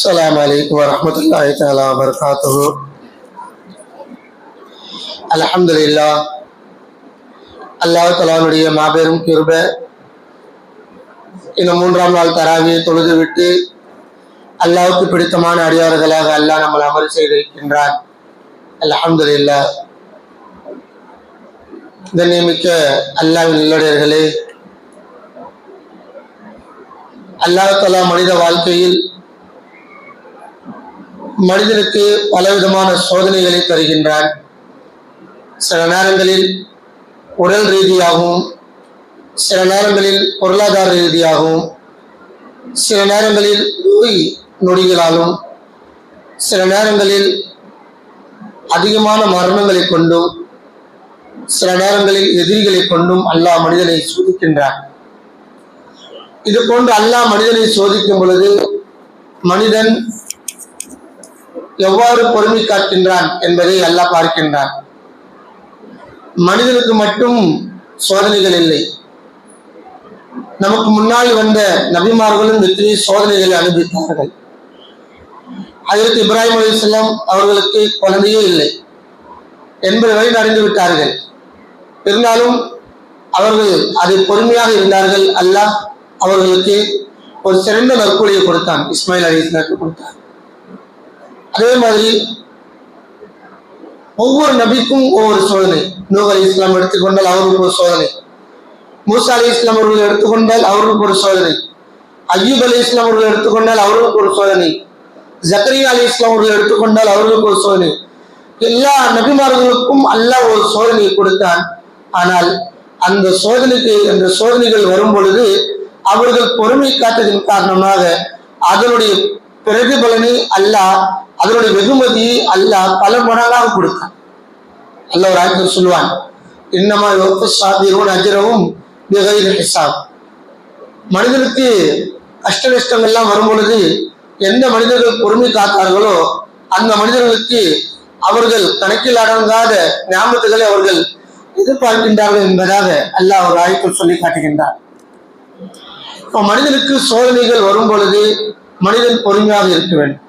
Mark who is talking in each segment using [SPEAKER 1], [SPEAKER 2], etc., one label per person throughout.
[SPEAKER 1] السلام عليكم ورحمة الله تعالى وبركاته الحمد لله அல்லாஹ் தலாவுடைய மாபெரும் கிருப இந்த மூன்றாம் நாள் தராவியை தொழுது விட்டு அல்லாவுக்கு பிடித்தமான அடியார்களாக அல்லாஹ் நம்மளை அமல் செய்திருக்கின்றான் அல்ஹம்துலில்லா கண்ணியமிக்க அல்லாவின் நல்லடியர்களே அல்லாஹ் தலா மனித வாழ்க்கையில் மனிதனுக்கு பலவிதமான சோதனைகளை தருகின்றான். சில நேரங்களில் உடல் ரீதியாகவும் சில நேரங்களில் பொருளாதார ரீதியாகவும் சில நேரங்களில் நோய் நொடிகளாலும் சில நேரங்களில் அதிகமான மரணங்களை கொண்டும் சில நேரங்களில் எதிரிகளை கொண்டும் அல்லாஹ் மனிதனை சோதிக்கின்றான். இது போன்று அல்லாஹ் மனிதனை சோதிக்கும் பொழுது மனிதன் எவ்வாறு பொறுமை காட்டுகின்றான் என்பதை அல்லாஹ் பார்க்கின்றான். மனிதனுக்கு மட்டும் சோதனைகள் இல்லை. நமக்கு முன்னால் வந்த நபிமார்களும் எத்தனை சோதனைகளை அனுபவித்தார்கள். அதற்கு இப்ராஹிம் அலிஸ்லாம் அவர்களுக்கு குழந்தையே இல்லை. என்பது வரை அறிந்து விட்டார்கள். இருந்தாலும் அவர்கள் அதை பொறுமையாக இருந்தார்கள். அல்லாஹ் அவர்களுக்கு ஒரு சிறந்த நற்கொலையை கொடுத்தான். இஸ்மாயில் அலி கொடுத்தான். அதே மாதிரி ஒவ்வொரு நபிக்கும் ஒவ்வொரு சோதனை. நூ அலி இஸ்லாம் எடுத்துக்கொண்டால் அவருக்கு ஒரு சோதனை. மூசா அலி இஸ்லாம் அவர்கள் எடுத்துக்கொண்டால் அவர்களுக்கு ஒரு சோதனை. அய்யூப் அலி இஸ்லாம் அவர்கள் எடுத்துக்கொண்டால் அவர்களுக்கு ஒரு சோதனை. ஜக்கரியா அலி இஸ்லாம் அவர்கள் எடுத்துக்கொண்டால் அவர்களுக்கு ஒரு சோதனை. எல்லா நபிமார்களுக்கும் அல்லாஹ் ஒரு சோதனையை கொடுத்தான். ஆனால் அந்த சோதனைக்கு அந்த சோதனைகள் வரும் பொழுது அவர்கள் பொறுமை காத்ததின் காரணமாக அதனுடைய பிரதிபலனை அல்லாஹ் அதனுடைய வெகுமதி அல்லாஹ் பல மடங்காக கொடுத்தான் அல்ல ஒரு ஆயத்தில் சொல்லுவான் இன்னமா சாதிரும் அஜரவும் ஹிசாப். மனிதனுக்கு கஷ்ட நஷ்டங்கள்லாம் வரும் பொழுது எந்த மனிதர்கள் பொறுமை காத்தார்களோ அந்த மனிதர்களுக்கு அவர்கள் கணக்கில் அடங்காத ஞாபகத்துகளை அவர்கள் எதிர்பார்க்கின்றார்கள் என்பதாக அல்லாஹ் ஒரு ஆய்ப்பில் சொல்லி காட்டுகின்றார் இப்போ மனிதனுக்கு சோதனைகள் வரும் பொழுது மனிதன் பொறுமையாக இருக்க வேண்டும்.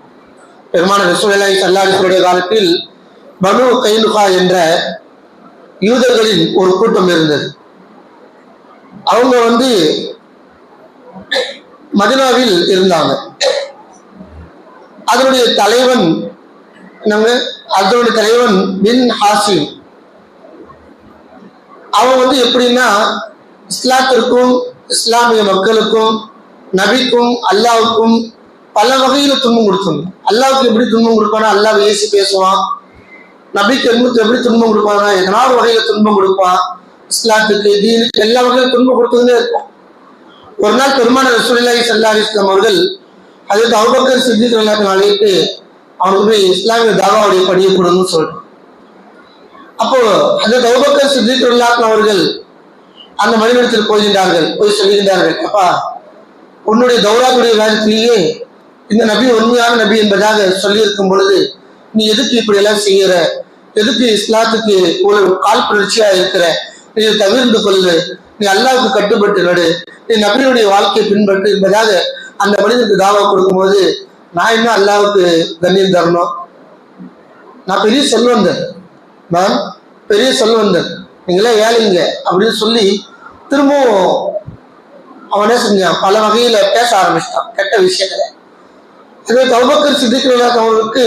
[SPEAKER 1] பெருமான ரசூலை சல்லாஹினுடைய காலத்தில் பனு கைனுகா என்ற யூதர்களின் ஒரு கூட்டம் இருந்தது. அவங்க வந்து மதினாவில் இருந்தாங்க. அதனுடைய தலைவன் என்னங்க? அதனுடைய தலைவன் பின் ஹாசிம். அவன் வந்து எப்படின்னா இஸ்லாத்திற்கும் இஸ்லாமிய மக்களுக்கும் நபிக்கும் அல்லாவுக்கும் பல வகையில துன்பம் கொடுக்கணும் அல்லாவுக்கு எப்படி துன்பம் கொடுப்பானா அல்லாஹ் ஏசி பேசுவான். நபிக்கு எண்பத்து எப்படி துன்பம் கொடுப்பானா எதனா ஒரு வகையில துன்பம் கொடுப்பான். இஸ்லாத்துக்கு தீனுக்கு எல்லா வகையில துன்பம் கொடுத்துக்கிட்டே இருப்பான். ஒரு நாள் பெருமான ரசூலில்லாஹி சல்லா இஸ்லாம் அவர்கள் அதுக்கு அவுபக்கர் சித்திக் எல்லாத்தையும் அழைத்து அவனுக்கு போய் இஸ்லாமிய தாவாவுடைய படியை கொடுங்கன்னு சொல்றான் அப்போ அந்த தௌபக்கர் சித்திக் அவர்கள் அந்த மனிதத்தில் போகின்றார்கள் போய் சொல்கின்றார்கள் அப்பா உன்னுடைய தௌராத்துடைய காலத்திலேயே இந்த நபி உண்மையான நபி என்பதாக சொல்லியிருக்கும் பொழுது நீ எதுக்கு இப்படி எல்லாம் செய்யற எதுக்கு இஸ்லாத்துக்கு ஒரு கால் புணர்ச்சியா இருக்கிற? நீ தவிர்ந்து கொள்ளு. நீ அல்லாவுக்கு கட்டுப்பட்டு நடு. நீ நபியுடைய வாழ்க்கையை பின்பற்று. என்பதாக அந்த மனிதனுக்கு தாவா கொடுக்கும்போது நான் என்ன அல்லாவுக்கு கண்ணியம் தரணும். நான் பெரிய செல்வந்தன். நான் பெரிய செல்வந்தன். நீங்களே ஏழைங்க அப்படின்னு சொல்லி திரும்பவும் அவனே செஞ்சான்? பல வகையில பேச ஆரம்பிச்சிட்டான். கெட்ட விஷயங்களை. இதே தௌபக்கர் சித்திக்கிறார் அவர்களுக்கு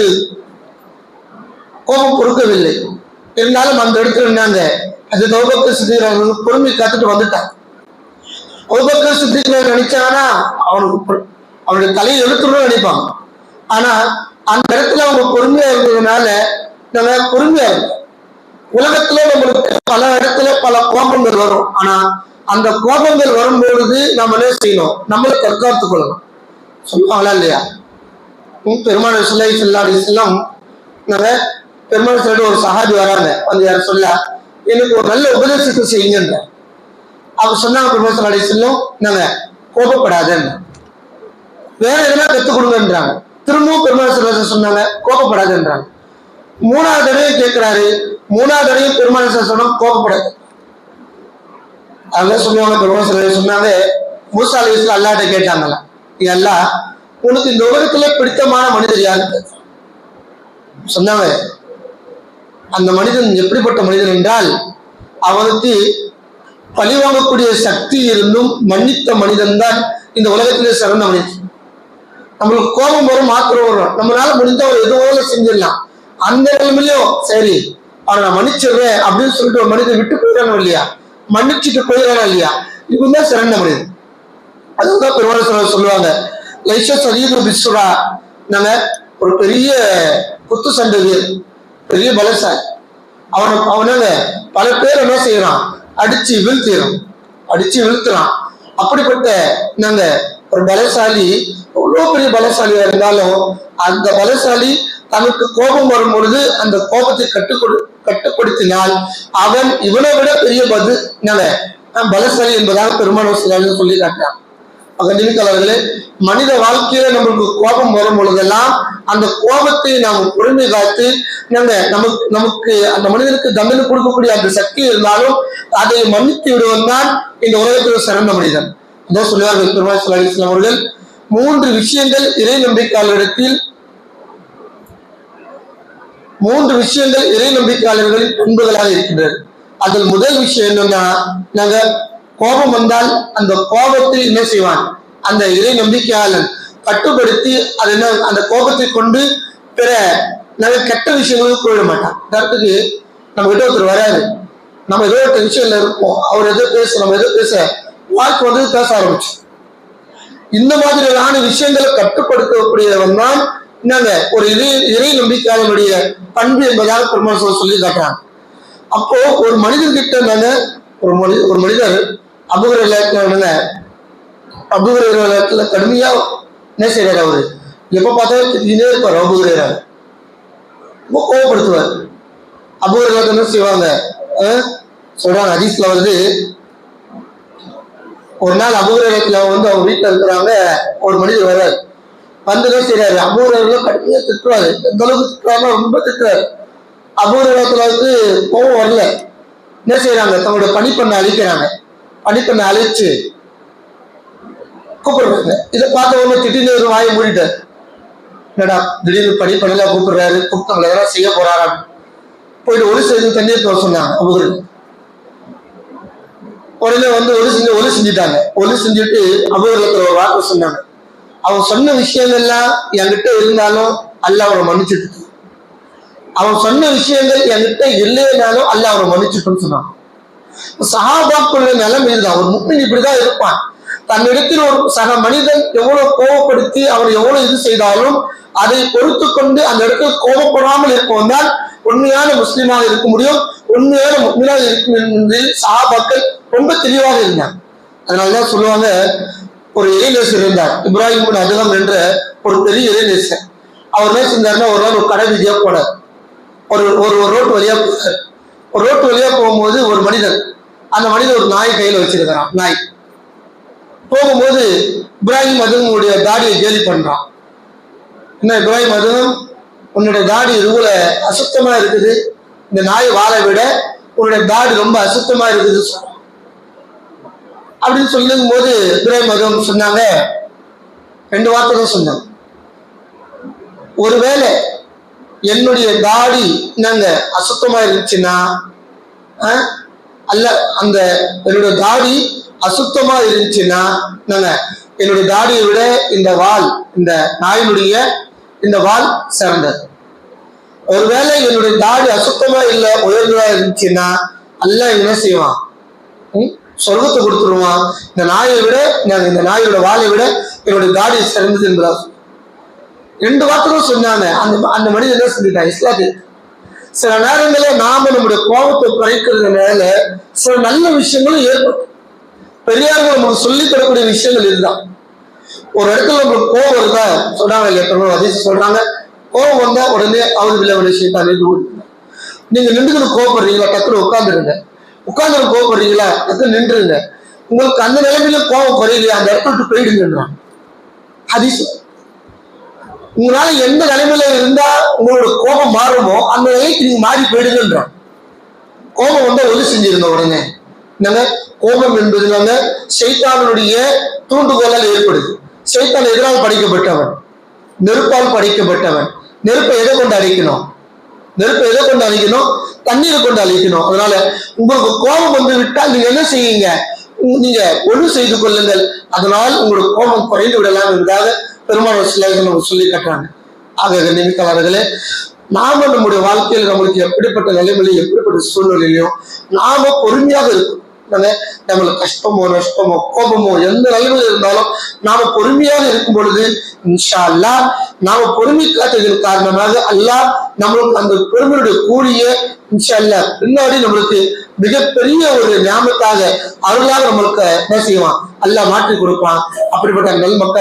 [SPEAKER 1] கோபம் பொறுக்கவில்லை இருந்தாலும் அந்த இடத்துல இருந்தாங்க அது தௌபக்கர் சித்திக்கிறார் பொறுமை காத்துட்டு வந்துட்டான். தௌபக்கர் சித்திக்கிறார் நினைச்சாங்கன்னா அவனுக்கு அவனுடைய தலையை எடுத்துடணும் நினைப்பாங்க ஆனா அந்த இடத்துல அவங்க பொறுமையா இருந்ததுனால நம்ம பொறுமையா இருக்கும் உலகத்துல நம்மளுக்கு பல இடத்துல பல கோபங்கள் வரும். ஆனா அந்த கோபங்கள் வரும்பொழுது நம்ம என்ன செய்யணும்? நம்மளை தற்காத்து கொள்ளணும். சொல்லுவாங்களா இல்லையா? பெருமான சிலை சொல்லாடி செல்லம் நாங்க பெருமான சொல்லிட்டு ஒரு சஹாபி வராங்க வந்து யார் சொல்ல எனக்கு ஒரு நல்ல உபதேசத்தை செய்யுங்க அவர் சொன்னாங்க பெருமான சொல்லாடி செல்லும் நாங்க கோபப்படாதன்னு. வேற எதனா கத்துக் கொடுங்கன்றாங்க. திரும்பவும் பெருமான சொல்ல சொன்னாங்க கோபப்படாதுன்றாங்க. மூணாவது தடவை கேட்கிறாரு மூணாவது தடவையும் பெருமான சொன்னா கோபப்படாது. அதான் சொல்லுவாங்க பெருமான சொன்னாங்க மூசா அலி அல்லாட்ட கேட்டாங்களாம் எல்லாம் உனக்கு இந்த உலகத்துல பிடித்தமான மனிதர் யாரு? சொன்னாங்க. அந்த மனிதன் எப்படிப்பட்ட மனிதன் என்றால் அவனுக்கு பழிவாங்கக்கூடிய சக்தி இருந்தும் மன்னித்த மனிதன் தான் இந்த உலகத்திலே சிறந்த மனிதன். நம்மளுக்கு கோபம் வரும் மாத்திரம் வரும். நம்மளால முடிஞ்ச ஒரு எதுவோ செஞ்சிடலாம். அந்த நிலைமையிலும் சரி அவனை நான் மன்னிச்சிடுறேன் அப்படின்னு சொல்லிட்டு ஒரு மனிதன் விட்டு போயிடறானோ இல்லையா? மன்னிச்சுட்டு போயிடறானோ இல்லையா? இவன் தான் சிறந்த மனிதன். அதுதான் பெருமாள் சொல்லுவாங்க. லைஷா சதீது பிஸ்வரா நாங்க ஒரு பெரிய குத்து சண்டை பெரிய பலசாலி அவனை அவனால பல பேர் என்ன செய்யறான்? அடிச்சு வீழ்த்திடுறான். அடிச்சு வீழ்த்துறான். அப்படிப்பட்ட நாங்க ஒரு பலசாலி எவ்வளோ பெரிய பலசாலியா இருந்தாலும் அந்த பலசாலி தனக்கு கோபம் வரும் பொழுது அந்த கோபத்தை கட்டுக்கொடு கட்டுப்படுத்தினால் அவன் இவனை விட பெரிய பது நாங்க பலசாலி என்பதாக பெருமாள் சிலான்னு சொல்லி காட்டுறான் அகநிமிக்கலர்களே மனித வாழ்க்கையில நம்மளுக்கு கோபம் வரும் பொழுதெல்லாம் அந்த கோபத்தை நாம் பொறுமை காத்து நம்ம நமக்கு நமக்கு அந்த மனிதனுக்கு தண்டனை கொடுக்கக்கூடிய அந்த சக்தி இருந்தாலும் அதை மன்னித்து விடுவன் தான் இந்த உலகத்தில் சிறந்த மனிதன். அதான் சொல்லுவார்கள் பெருமாள் சல்லா அலிஸ்லாம் அவர்கள் மூன்று விஷயங்கள் இறை நம்பிக்கையாளரிடத்தில் மூன்று விஷயங்கள் இறை நம்பிக்கையாளர்களின் பண்புகளாக இருக்கின்றது அதில் முதல் விஷயம் என்னன்னா நாங்க கோபம் வந்தால் அந்த கோபத்தை என்ன செய்வான்? அந்த இறை நம்பிக்கையாளன் கட்டுப்படுத்தி அது என்ன அந்த கோபத்தை கொண்டு பிற நல்ல கெட்ட விஷயங்களுக்கு போயிட மாட்டான். உதாரணத்துக்கு நம்ம கிட்ட ஒருத்தர் வராது நம்ம ஏதோ ஒரு டென்ஷன்ல இருப்போம். அவர் எதோ பேச நம்ம எதோ பேச வாழ்க்கை வந்து பேச ஆரம்பிச்சு. இந்த மாதிரியான விஷயங்களை கட்டுப்படுத்தக்கூடியவன் தான் என்னங்க ஒரு இறை இறை நம்பிக்கையாளனுடைய பண்பு என்பதாக பெருமாள் சொல்லி காட்டுறாங்க. அப்போ ஒரு மனிதன் கிட்ட நாங்க ஒரு மனித ஒரு மனிதர் அபுகர இலக்கிய அபுகர இலக்கிய கடுமையாக என்ன செய்கிறார் அவரு எப்போ பார்த்தாலும் திட்டினே இருப்பார் அபுகரையர் ரொம்ப கோவப்படுத்துவார். அபுகர என்ன செய்வாங்க? சொல்கிறாங்க சொல்றாங்க வந்து ஒரு நாள் அபூரகத்துல வந்து அவங்க வீட்டில் இருக்கிறாங்க ஒரு மனிதர் வர்றாரு. வந்துதான் செய்யறாரு அபூரகத்துல கடுமையாக திட்டுவார். எந்த அளவுக்கு திட்டுறாங்க ரொம்ப திட்டுறாரு. அபூரகத்துல வந்து கோவம் வரல. என்ன செய்யறாங்க தங்களோட பணிப்பெண்ணை அழிக்கிறாங்க. பணிப்பெண்ணை அழைச்சு கூப்பிடுறாங்க. இதை பார்த்த உடனே திடீர்னு ஒரு வாயை மூடிட்டார். என்னடா திடீர்னு பணிப்பெண்ணெல்லாம் கூப்பிடுறாரு கூப்பிட்டு நம்மள எதனா செய்ய போறாரா? போயிட்டு ஒரு செய்து தண்ணீர் போக சொன்னாங்க அபூரகம் உடனே வந்து ஒலி செஞ்சு ஒலி செஞ்சுட்டாங்க. ஒலி செஞ்சுட்டு அபூர்வத்தில் ஒரு வார்த்தை சொன்னாங்க. அவன் சொன்ன விஷயங்கள்லாம் என்கிட்ட இருந்தாலும் அல்ல அவனை மன்னிச்சுட்டு அவன் சொன்ன விஷயங்கள் என்கிட்ட இல்லைனாலும் அல்ல அவனை மன்னிச்சுட்டுன்னு சொன்னான். சகாபாக்குள்ள நிலம் இதுதான். ஒரு முப்பின் இப்படிதான் இருப்பான். தன்னிடத்தில் ஒரு சக மனிதன் எவ்வளவு கோபப்படுத்தி அவன் எவ்வளவு இது செய்தாலும் அதை பொறுத்து கொண்டு அந்த இடத்துல கோபப்படாமல் இருப்பவன் தான் உண்மையான முஸ்லீமாக இருக்க முடியும் உண்மையான முஸ்லீமாக இருக்கும் என்று சஹாபாக்கள் ரொம்ப தெளிவாக இருந்தாங்க. அதனாலதான் சொல்லுவாங்க ஒரு இறைநேசர் இருந்தார். இப்ராஹிம் அதுகம் என்ற ஒரு பெரிய இறைநேசர். அவர் என்ன செஞ்சாருன்னா ஒரு நாள் ஒரு கடை வீதியா போனார். ஒரு ஒரு ஒரு ரோட்டு வழியா போனார். ரோட்டு வழியா போகும்போது ஒரு மனிதன் அந்த மனிதன் ஒரு நாய் கையில வச்சிருக்கிறான் நாய். போகும்போது இப்ராஹிம் அதுங்களுடைய தாடியை கேலி பண்றான். என்ன இப்ராஹிம் அதுவும் உன்னுடைய தாடி இவ்வளவு அசுத்தமா இருக்குது. இந்த நாய் வாழை விட உன்னுடைய தாடி ரொம்ப அசுத்தமா இருக்குது அப்படின்னு சொல்லும் போது இப்ராஹிம் மதுவம் சொன்னாங்க ரெண்டு வார்த்தை தான் சொன்னாங்க ஒருவேளை என்னுடைய தாடி என்னங்க அசுத்தமா இருந்துச்சுன்னா? அல்ல அந்த என்னுடைய தாடி அசுத்தமா இருந்துச்சுன்னா நாங்க என்னுடைய தாடியை விட இந்த வால் இந்த நாயினுடைய இந்த வால் சிறந்தது. ஒருவேளை என்னுடைய தாடி அசுத்தமா இல்ல உயர்ந்ததா இருந்துச்சுன்னா அல்ல என்ன செய்வான்? ம்? சொர்க்கத்தை கொடுத்துருவான். இந்த நாயை விட இந்த நாயோட வாளை விட என்னுடைய தாடி சிறந்தது என்பதா ரெண்டு வார்த்தைகளும் சொன்னாங்க. அந்த அந்த மனிதன் என்ன சொல்லிட்டான்? இஸ்லாத்துக்கு சில நேரங்களில் நாம நம்முடைய கோபத்தை குறைக்கிறதுனால சில நல்ல விஷயங்களும் ஏற்படும். பெரியார்கள் நமக்கு சொல்லி தரக்கூடிய விஷயங்கள் இதுதான். ஒரு இடத்துல நம்மளுக்கு கோபம் இருந்தா சொல்றாங்க இல்லையா அதே சொல்றாங்க. கோபம் வந்தா உடனே அவர் விளையாட விஷயத்தான் நின்று நீங்க நின்றுக்கணும் கோபப்படுறீங்களா? டக்குனு உட்காந்துருங்க உட்காந்துருக்கு கோபப்படுறீங்களா? டக்குனு நின்றுருங்க. உங்களுக்கு அந்த நிலைமையில கோபம் குறையலையா? அந்த இடத்த விட்டு போயிடுங்கன்றான். ஹதீஸ் உங்களால எந்த நிலைமையில இருந்தா உங்களோட கோபம் மாறுமோ அந்த நிலைக்கு நீங்க மாறி போயிடுங்கன்றோம். கோபம் வந்தா ஒலி செஞ்சிருந்த உடனே. என்னங்க? கோபம் என்பது நாங்க சைத்தானுடைய தூண்டுகோலால் ஏற்படுது. சைத்தான் எதிரால் படைக்கப்பட்டவன்? நெருப்பால் படைக்கப்பட்டவன். நெருப்பை எதை கொண்டு அழிக்கணும்? நெருப்பை எதை கொண்டு அழிக்கணும்? தண்ணீரை கொண்டு அழிக்கணும். அதனால உங்களுக்கு கோபம் வந்து விட்டால் நீங்க என்ன செய்யுங்க நீங்க ஒழு செய்து கொள்ளுங்கள். அதனால் உங்களுக்கு கோபம் குறைந்து விடலாம் என்பதாக பெருமாள் சிலர்கள் நமக்கு சொல்லி கட்டுறாங்க. ஆக நினைக்கிறார்களே நாம நம்முடைய வாழ்க்கையில் நம்மளுக்கு எப்படிப்பட்ட நிலைமையிலையும் எப்படிப்பட்ட சூழ்நிலையிலையும் நாம பொறுமையாக இருக்கும் நம்மளுக்கு கஷ்டமோ நஷ்டமோ கோபமோ எந்த நிலைமையில் இருந்தாலும் நாம பொறுமையாக இருக்கும் பொழுது இன்ஷா அல்லாஹ் நாம பொறுமை காட்டுவதன் காரணமாக அல்லாஹ் நம்மளுக்கு அந்த பொறுமையுடைய கூலிய இன்ஷா அல்லாஹ் பின்னாடி நம்மளுக்கு மிகப்பெரிய ஒரு ஞாபகத்தாக அருளாக நம்மளுக்கு என்ன செய்வான்? அல்லாஹ் மாற்றி கொடுப்பான். அப்படிப்பட்ட நல் மக்கள்